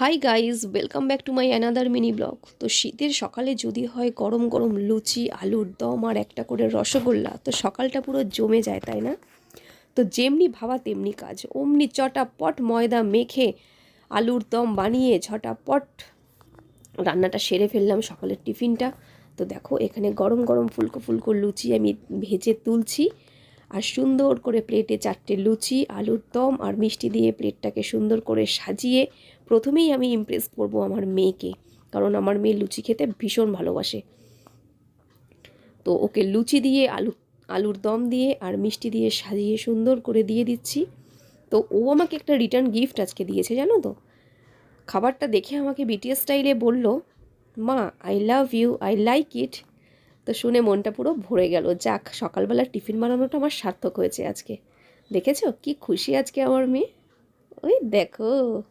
Hi guys welcome back to my another mini vlog তো শীতের সকালে যদি হয় গরম গরম লুচি, আলুর দম আর একটা করে রসগোল্লা, তো সকালটা পুরো জমে যায়, তাই না? তো যেমনি ভাবা তেমনি কাজ। অমনি চটাপট ময়দা মেখে আলুর দম বানিয়ে ঝটাপট রান্নাটা সেরে ফেললাম সকালের টিফিনটা। তো দেখো, এখানে গরম গরম ফুলকো ফুলকো লুচি আমি ভেজে তুলছি। আর সুন্দর করে প্লেটে চারটে লুচি, আলুর দম আর মিষ্টি দিয়ে প্লেটটাকে সুন্দর করে সাজিয়ে প্রথমেই আমি ইমপ্রেস করব আমার মেয়েকে। কারণ আমার মেয়ে লুচি খেতে ভীষণ ভালোবাসে। তো ওকে লুচি দিয়ে, আলু, আলুর দম দিয়ে আর মিষ্টি দিয়ে সাজিয়ে সুন্দর করে দিয়ে দিচ্ছি। তো ও আমাকে একটা রিটার্ন গিফট আজকে দিয়েছে, জানো তো? খাবারটা দেখে আমাকে বিটিএস স্টাইলে বলল, মা I love you I like it তো শুনে মনটা পুরো ভরে গেল। যাক সকালবেলা টিফিন বানানোটা আমার সার্থক হয়েছে আজকে। দেখেছ? কি খুশি আজকে আমার মেয়ে। ওই দেখো।